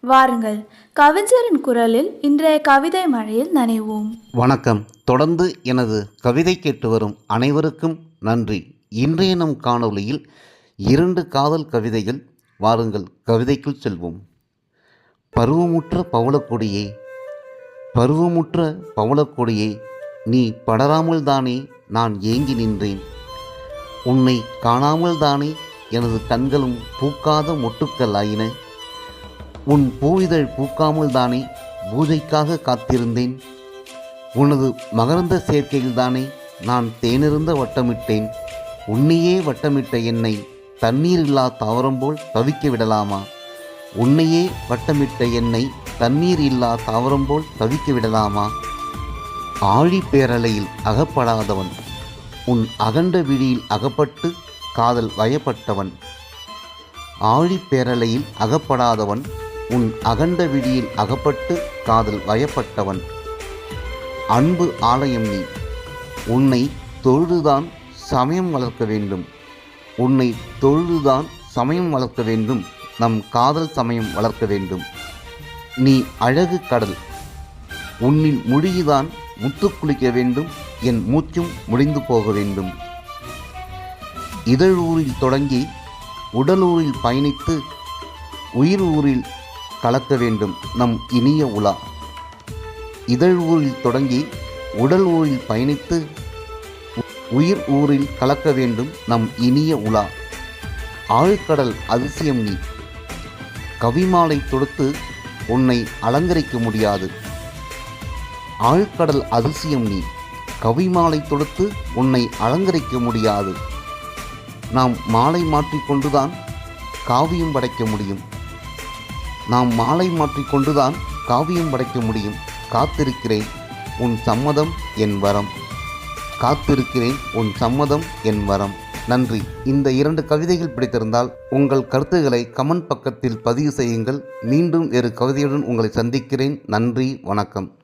வாருங்கள். கவிஞரின் குரலில் இன்றைய கவிதை மழையில் நனைவோம். வணக்கம். தொடர்ந்து எனது கவிதை கேட்டு வரும் அனைவருக்கும் நன்றி. இன்றைய நம் காணொளியில் இரண்டு காதல் கவிதைகள். வாருங்கள் கவிதைக்குள் செல்வோம். பருவமுற்ற பவளக்கொடியே பருவமுற்ற பவளக்கொடியே நீ படராமல் தானே நான் ஏங்கி நின்றேன். உன்னை காணாமல் தானே எனது கண்களும் பூக்காத மொட்டுக்கள் ஆயின உன் பூவிதழ் பூக்காமல் தானே பூஜைக்காக காத்திருந்தேன்? உனது மகரந்த சேர்க்கையில்தானே நான் தேனிருந்த வட்டமிட்டேன்? உன்னையே வட்டமிட்ட என்னை தண்ணீர் இல்லா தாவரம் போல் தவிக்க விடலாமா? உன்னையே வட்டமிட்ட என்னை தண்ணீர் இல்லா தாவரம் போல் தவிக்க விடலாமா? ஆழி பேரலையில் அகப்படாதவன் உன் அகண்ட விழியில் அகப்பட்டு காதல் வயப்பட்டவன். ஆழி பேரலையில் அகப்படாதவன் உன் அகண்ட விடியில் அகப்பட்டு காதல் வயப்பட்டவன். அன்பு ஆலயம் நீ. உன்னை தொழுதுதான் சமயம் வளர்க்க வேண்டும். உன்னை தொழுதுதான் சமயம் வளர்க்க வேண்டும். நம் காதல் சமயம் வளர்க்க வேண்டும். நீ அழகு கடல். உன்னில் முழுகிதான் முத்து குளிக்க வேண்டும். என் மூச்சும் முடிந்து போக வேண்டும். இதழூரில் தொடங்கி உடலூரில் பயணித்து உயிர் ஊரில் கலக்க வேண்டும் நம் இனிய உலா. இதழ் ஊரில் தொடங்கி உடல் ஊரில் பயணித்து உயிர் ஊரில் கலக்க வேண்டும் நம் இனிய உலா. ஆழ்கடல் அதிசயம் நீ. கவிமாலை தொடுத்து உன்னை அலங்கரிக்க முடியாது. ஆழ்கடல் அதிசயம் நீ. கவிமாலை தொடுத்து உன்னை அலங்கரிக்க முடியாது. நாம் மாலை மாற்றிக்கொண்டுதான் காவியம் படைக்க முடியும். நாம் மாலை மாற்றிக்கொண்டுதான் காவியம் படைக்க முடியும். காத்திருக்கிறேன் உன் சம்மதம் என் வரம். காத்திருக்கிறேன் உன் சம்மதம் என் வரம். நன்றி. இந்த இரண்டு கவிதைகள் பிடித்திருந்தால் உங்கள் கருத்துக்களை கமெண்ட் பக்கத்தில் பதிவு செய்யுங்கள். மீண்டும் வேறு கவிதையுடன் உங்களை சந்திக்கிறேன். நன்றி வணக்கம்.